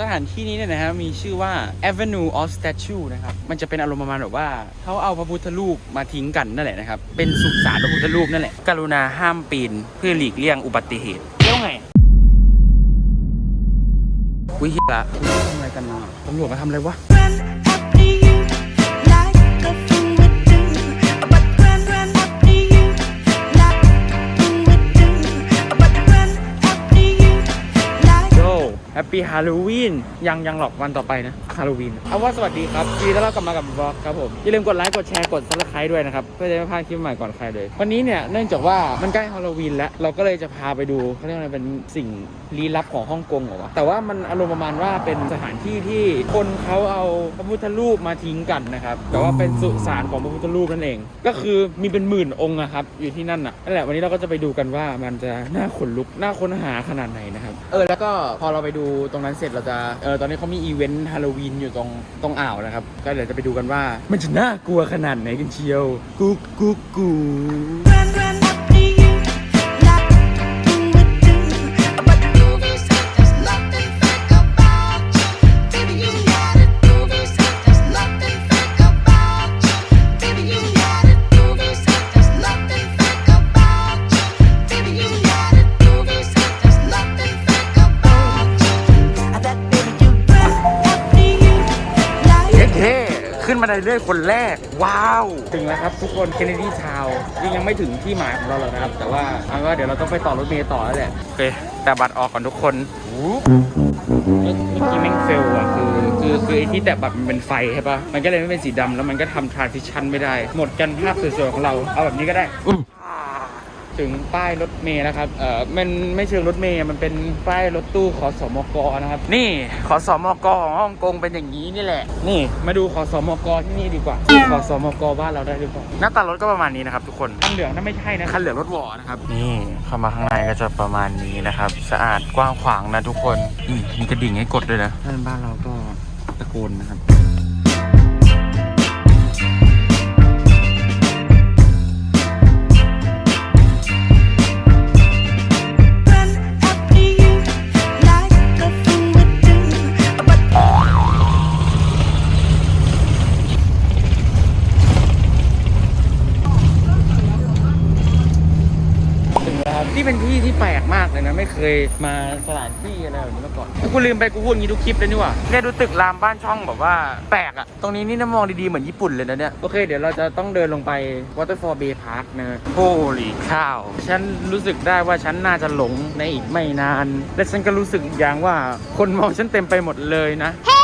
สถานที่นี้เนี่ยนะฮะมีชื่อว่า Avenue of Statue นะครับ มันจะเป็นอารมณ์ประมาณแบบว่าเขาเอาพระพุทธรูปมาทิ้งกันนั่นแหละนะครับ เป็นสุสานพระพุทธรูปนั่นแหละ กรุณาห้ามปีนเพื่อหลีกเลี่ยงอุบัติเหตุเล้วไงวิฮิละทำอะไรกันนะตำรวจมาทำอะไรวะ ปปี้ฮาโลวีนยังยังหรอกวันต่อไปนะฮาโลวีนเอาว่าสวัสดีครับยินดีต้อนรับกลับมากับบล็อกครับผม อย่าลืมกดไลค์กดแชร์กดซับสไครต์ด้วยนะครับ เพื่อจะไม่พลาดคลิปใหม่ก่อนใครเลย วันนี้เนี่ยเนื่องจากว่ามันใกล้ฮาโลวีนแล้วเราก็เลยจะพาไปดูเขาเรียกว่าอะไรเป็นสิ่งลี้ลับของฮ่องกงเหรอวะแต่ว่ามันอารมณ์ประมาณว่าเป็นสถานที่ที่คนเขาเอาพระพุทธรูปมาทิ้งกันนะครับแต่ว่าเป็นสุสานของพระพุทธรูปนั่นเอง ก็คือมีเป็นหมื่นองค์อะครับอยู่ที่นั่นน่ะนั่นแหละวันนี้เราก็จะไปดูกันว่ามันจะน่าขนลุกน่าค้นหาขนาดไหนนะครับเออแล้วก็พอเราไปดูตรงนั้นเสร็จเราจะเออตอนนี้เขามีอีเวนต์ฮาโลวีนอยู่ตรงตรงอ่าวนะครับ ก็เดี๋ยวจะไปดูกันว่า มันจะน่ากลัวขนาดไหนกันเชียวกุ๊กกุ๊กกู ๆขึ้นมาได้เรื่อยคนแรก ว้าว ถึงแล้วครับทุกคนเคนเนดีทาวยังยังไม่ถึงที่หมายของเราหรอกนะครับ แต่ว่าเอาว่าเดี๋ยวเราต้องไปต่อรถเมล์ต่อแล้วแหละโอเคแต่บัตรออกก่อนทุกคนวูบเมื่อเมื่อกี้แม่งเฟลอะคือคือคือไอ้ที่แตะบัตรมันเป็นไฟใช่ปะมันก็เลยไม่เป็นสีดำแล้วมันก็ทำทรานซิชันไม่ได้ หมดกันภาพสวยๆของเราเอาแบบนี้ก็ได้อืม ถึงป้ายรถเมล์แล้วครับเอ่อมันไม่เชิงรถเมล์มันเป็นป้ายรถตู้ขอสมกนะครับ นี่ขอสมกของฮ่องกงเป็นอย่างนี้นี่แหละ นี่มาดูขอสมกที่นี่ดีกว่าขอสมกบ้านเราได้หรือเปล่าหน้าตารถก็ประมาณนี้นะครับทุกคนคันเหลืองนั่นไม่ใช่นะคันเหลืองรถวอนะครับนี่เข้ามาข้างในก็จะประมาณนี้นะครับ สะอาดกว้างขวางนะทุกคนนี่มีกระดิ่งให้กดด้วยนะถ้าเป็นบ้านเราก็ตะโกนนะครับ แปลกมากเลยนะ ไม่เคยมาสถานที่อะไรแบบนี้มาก่อนกูลืมไปกูพูดอย่างนี้ทุกคลิปเลยนี่หว่าเนี่ยดูตึกรามบ้านช่องแบบว่าแปลกอะตรงนี้นี่นะมองดีๆเหมือนญี่ปุ่นเลยนะเนี่ยโอเคเดี๋ยวเราจะต้องเดินลงไป Waterfall Bay Park นะโอ้ลีข้าว ฉันรู้สึกได้ว่าฉันน่าจะหลงในอีกไม่นาน และฉันก็รู้สึกอีกอย่างว่าคนมองฉันเต็มไปหมดเลยนะ run,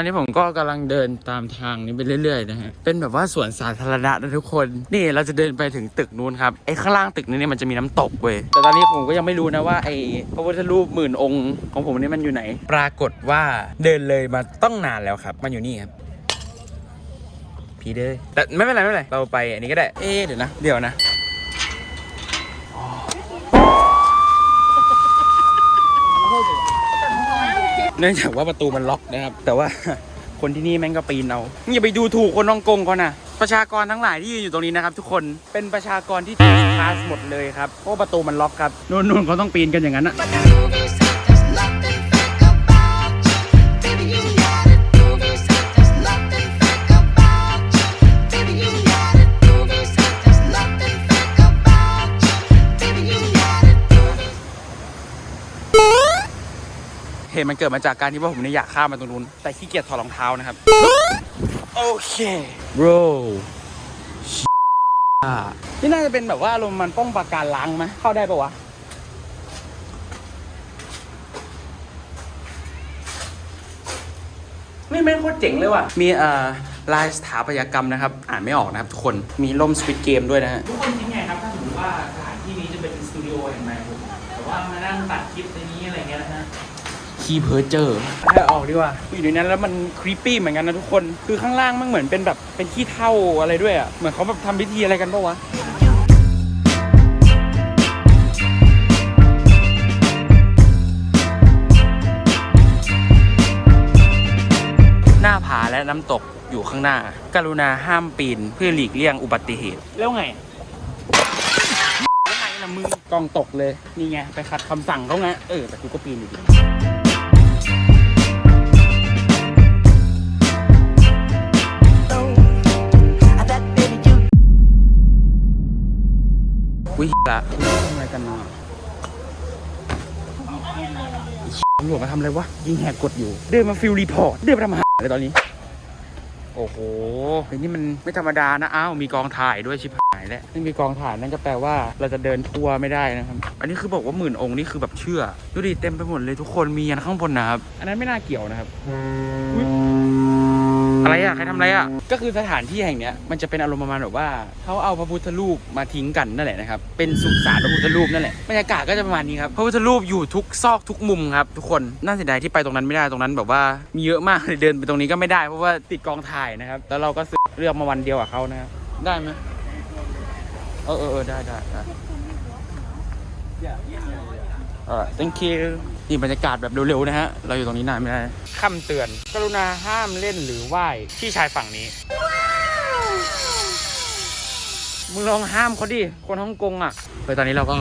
อนนี้ผมก็กำลังเดินตามทางนี้ไปเรื่อยๆนะฮะ เป็นแบบว่าสวนสาธารณะนะทุกคน นี่เราจะเดินไปถึงตึกนู้นครับ ไอ้ข้างล่างตึกนี้เนี่ยมันจะมีน้ำตกเว้ย แต่ตอนนี้ผมก็ยังไม่รู้นะว่าไอ้พระพุทธรูปหมื่นองค์ของผมนี่มันอยู่ไหน ปรากฏว่าเดินเลยมาต้องนานแล้วครับ มันอยู่นี่ครับพีเด้อแต่ไม่เป็นไรไม่เป็นไร เราไปอันนี้ก็ได้ เอ๊เดี๋ยวนะ เดี๋ยวนะ เนื่องจากว่าประตูมันล็อกนะครับ แต่ว่าคนที่นี่แม่งก็ปีนเอาอย่าไปดูถูกคนฮ่องกงเขานะประชากรทั้งหลายที่ยืนอยู่ตรงนี้นะครับ ทุกคนเป็นประชากรที่ถูกคลาสหมดเลยครับเพราะประตูมันล็อกครับนู่นนู่นเขาต้องปีนกันอย่างนั้นอะ ตุมันเกิดมาจากการที่ว่าผมเนี่ยอยากข้ามมาตรงนู้นแต่ขี้เกียจถอดรองเท้านะครับ โอเค bro นี่น่าจะเป็นแบบว่าอารมณ์มันป้องปราการล้างไหมเข้าได้ปะวะนี่แม่งโคตรเจ๋งเลยว่ะ มีเอ่อลายสถาปัตยกรรมนะครับ อ่านไม่ออกนะครับทุกคน มีล่มสวิตเกมด้วยนะฮะ ทุกคนคิดไงครับ ถ้าสมมติว่าสถานที่นี้จะเป็นสตูดิโอแห่งใหม่ผมแต่ว่ามานั่งตัดคลิปในนี้อะไรเงี้ยนะฮะ คีเพอร์เจอร์ให้ออกดีกว่าอยู่ในนั้นแล้วมันครีปปี้เหมือนกันนะทุกคน คือข้างล่างมันเหมือนเป็นแบบเป็นขี้เท่าอะไรด้วยอะ เหมือนเขาแบบทำพิธีอะไรกันปะวะเผาและน้ำตกอยู่ข้างหน้า กรุณาห้ามปีนเพื่อหลีกเลี่ยงอุบัติเหตุ แล้วไงแล้วไงล่ะมึงกองตกเลย นี่ไง ไปขัดคำสั่งเขาไงเออ แต่กูก็ปีนอยู่ดี อุ้ยละทำอะไรกันมาตำรวจมาทำอะไรวะ ยิงแหกกฎอยู่ เดินมาฟิลรีพอร์ต เดินมาทำอาหารอะไรตอนนี้ โอ้โหเฮ้ยนี่มันไม่ธรรมดานะ อ้าว มีกองถ่ายด้วยชิบหายแล้วนี่มีกองถ่ายนั่นก็แปลว่าเราจะเดินทัวร์ไม่ได้นะครับ อันนี้คือบอกว่าหมื่นองค์นี่คือแบบเชื่อ ดูดิเต็มไปหมดเลยทุกคน มียันข้างบนนะครับ อันนั้นไม่น่าเกี่ยวนะครับอุ๊ย อะไรอะใครทำอะไรอะก็คือสถานที่แห่งเนี้ยมันจะเป็นอารมณ์ประมาณแบบว่าเขาเอาพระพุทธรูปมาทิ้งกันนั่นแหละนะครับเป็นสุสานพระพุทธรูปนั่นแหละบรรยากาศก็จะประมาณนี้ครับพระพุทธรูปอยู่ทุกซอกทุกมุมครับทุกคนน่าเสียดายที่ไปตรงนั้นไม่ได้ตรงนั้นแบบว่ามีเยอะมากเลยเดินไปตรงนี้ก็ไม่ได้เพราะว่าติดกองถ่ายนะครับแล้วเราก็ซื้อเลือกมาวันเดียวกับเขานะครับได้ไหมเออเออเออได้ได้ได้เออ thank you นี่บรรยากาศแบบเร็วๆนะฮะ เราอยู่ตรงนี้นานไม่ได้คำเตือน กรุณาห้ามเล่นหรือไหว้ที่ชายฝั่งนี้ มึงลองห้ามเขาดิ คนฮ่องกงอะไปตอนนี้เราก็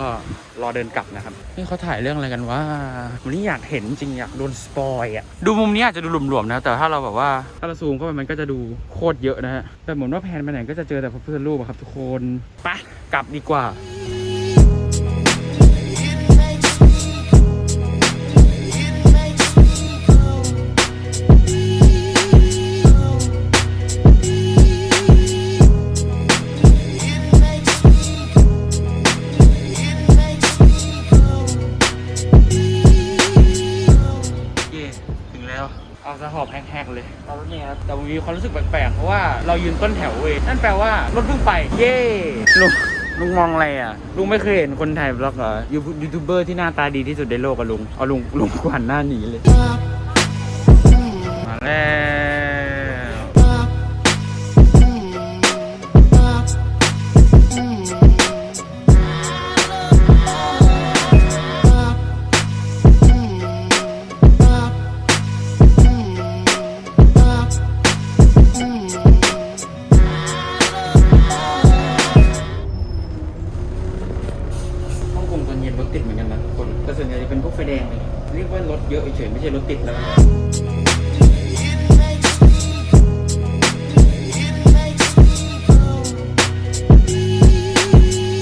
รอเดินกลับนะครับ นี่เขาถ่ายเรื่องอะไรกันว่าวันนี้อยากเห็นจริงอยากโดนสปอยอะ ดูมุมนี้อาจจะดูหลวมๆนะ แต่ถ้าเราแบบว่าถ้าเราซูมเข้าไปมันก็จะดูโคตรเยอะนะฮะ แต่เหมือนว่าแพนไปไหนก็จะเจอแต่พระพุทธรูปอะครับทุกคน ไปกลับดีกว่า เอาสะหอบแหกๆเลยตอนนี้ครับแต่มีความรู้สึกแปลกๆเพราะว่าเรายืนต้นแถวเว้ยนั่นแปลว่ารถเพิ่งไป เย่ลุงลุงมองอะไรอะ ลุงไม่เคยเห็นคนถ่ายบล็อกเหรอยูยูทูบเบอร์ที่หน้าตาดีที่สุดในโลกอะลุงเอาลุงลุงกวนหน้าหนีเลย มาแล้ว ส่วนใหญ่จะเป็นพวกไฟแดงเลยเรียกว่ารถเยอะเฉยๆไม่ใช่รถติดแล้ว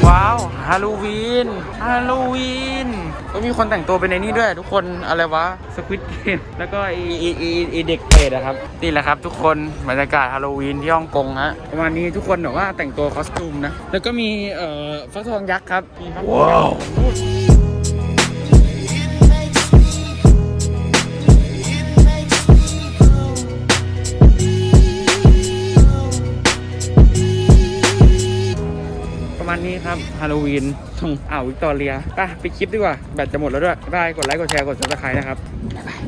ว้าวฮาโลวีนฮาโลวีนก็มีคนแต่งตัวเป็นในนี้ด้วย ทุกคนอะไรวะสควิตเกมแล้วก็ไอไอไอ้ไอเด็กเปรตอะครับนี่แหละครับทุกคนบรรยากาศฮาโลวีนที่ฮ่องกงฮะประมาณนี้ทุกคนแบบว่าแต่งตัวคอสตูมนะ แล้วก็มีเอ่อฟักทองยักษ์ครับว้าว ประครับฮาโลวีนตรงอ่าววิกตอเรียไปไปคลิปดีกว่า แบตจะหมดแล้วด้วยบายกดไลค์กดแชร์กดซับสไครต์นะครับบ๊ายบาย